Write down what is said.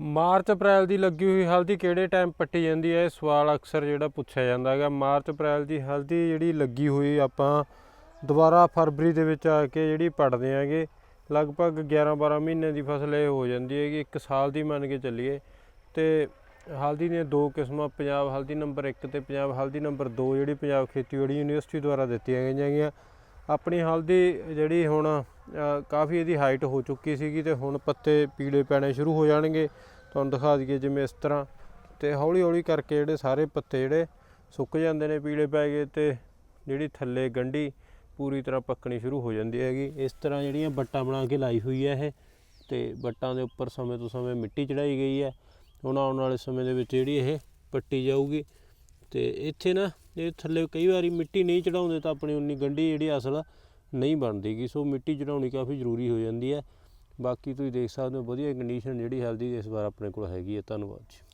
March April ਦੀ ਲੱਗੀ ਹੋਈ ਹਲਦੀ ਕਿਹੜੇ ਟਾਈਮ ਪੱਟੀ ਜਾਂਦੀ ਹੈ? ਇਹ ਸਵਾਲ ਅਕਸਰ ਜਿਹੜਾ ਪੁੱਛਿਆ ਜਾਂਦਾ ਹੈਗਾ। ਮਾਰਚ ਅਪ੍ਰੈਲ ਦੀ ਹਲਦੀ ਜਿਹੜੀ ਲੱਗੀ ਹੋਈ ਆਪਾਂ ਦੁਬਾਰਾ ਫਰਵਰੀ ਦੇ ਵਿੱਚ ਆ ਕੇ ਜਿਹੜੀ ਪੜਦੇ ਆਂਗੇ ਲਗਭਗ 11 12 ਮਹੀਨੇ ਦੀ ਫਸਲ ਇਹ ਹੋ ਜਾਂਦੀ ਹੈਗੀ। ਇੱਕ ਸਾਲ ਦੀ ਮੰਨ ਕੇ ਚੱਲੀਏ। ਤੇ ਹਲਦੀ ਦੀਆਂ ਦੋ ਕਿਸਮਾਂ, ਪੰਜਾਬ ਹਲਦੀ ਨੰਬਰ 1 ਤੇ ਪੰਜਾਬ ਹਲਦੀ ਨੰਬਰ 2 ਜਿਹੜੀ ਪੰਜਾਬ ਖੇਤੀਬਾੜੀ ਯੂਨੀਵਰਸਿਟੀ ਦੁਆਰਾ ਦਿੱਤੀਆਂ ਗਈਆਂ ਹੈਗੀਆਂ। ਆਪਣੀ ਹਲਦੀ ਜਿਹੜੀ ਹੁਣ ਕਾਫੀ ਇਹਦੀ ਹਾਈਟ ਹੋ ਚੁੱਕੀ ਸੀਗੀ ਤੇ ਹੁਣ ਪੱਤੇ ਪੀਲੇ ਪੈਣੇ ਸ਼ੁਰੂ ਹੋ ਜਾਣਗੇ। ਤੁਹਾਨੂੰ ਦਿਖਾ ਦਈਏ ਜਿਵੇਂ ਇਸ ਤਰ੍ਹਾਂ। ਤੇ ਹੌਲੀ ਹੌਲੀ ਕਰਕੇ ਜਿਹੜੇ ਸਾਰੇ ਪੱਤੇ ਜਿਹੜੇ ਸੁੱਕ ਜਾਂਦੇ ਨੇ, ਪੀਲੇ ਪੈ ਗਏ ਤੇ ਜਿਹੜੀ ਥੱਲੇ ਗੰਢੀ ਪੂਰੀ ਤਰ੍ਹਾਂ ਪੱਕਣੀ ਸ਼ੁਰੂ ਹੋ ਜਾਂਦੀ ਹੈਗੀ। ਇਸ ਤਰ੍ਹਾਂ ਜਿਹੜੀਆਂ ਬੱਟਾਂ ਬਣਾ ਕੇ ਲਾਈ ਹੋਈ ਹੈ ਇਹ ਤੇ ਬੱਟਾਂ ਦੇ ਉੱਪਰ ਸਮੇਂ ਤੋਂ ਸਮੇਂ ਮਿੱਟੀ ਚੜਾਈ ਗਈ ਹੈ। ਹੁਣ ਆਉਣ ਵਾਲੇ ਸਮੇਂ ਦੇ ਵਿੱਚ ਜਿਹੜੀ ਇਹ ਪੱਟੀ ਜਾਊਗੀ ਤੇ ਇੱਥੇ ਨਾ, ਇਹ ਥੱਲੇ ਕਈ ਵਾਰੀ ਮਿੱਟੀ ਨਹੀਂ ਚੜਾਉਂਦੇ ਤਾਂ ਆਪਣੀ ਉਨੀ ਗੰਢੀ ਜਿਹੜੀ ਅਸਲ ਨਹੀਂ ਬਣਦੀਗੀ ਸੋ ਮਿੱਟੀ ਚੜਾਉਣੀ ਕਾਫੀ ਜ਼ਰੂਰੀ ਹੋ ਜਾਂਦੀ ਹੈ। ਬਾਕੀ ਤੁਸੀਂ ਦੇਖ ਸਕਦੇ ਹੋ ਵਧੀਆ ਕੰਡੀਸ਼ਨ ਜਿਹੜੀ ਹੈਲਦੀ ਇਸ ਵਾਰ ਆਪਣੇ ਕੋਲ ਹੈਗੀ ਹੈ। ਧੰਨਵਾਦ ਜੀ।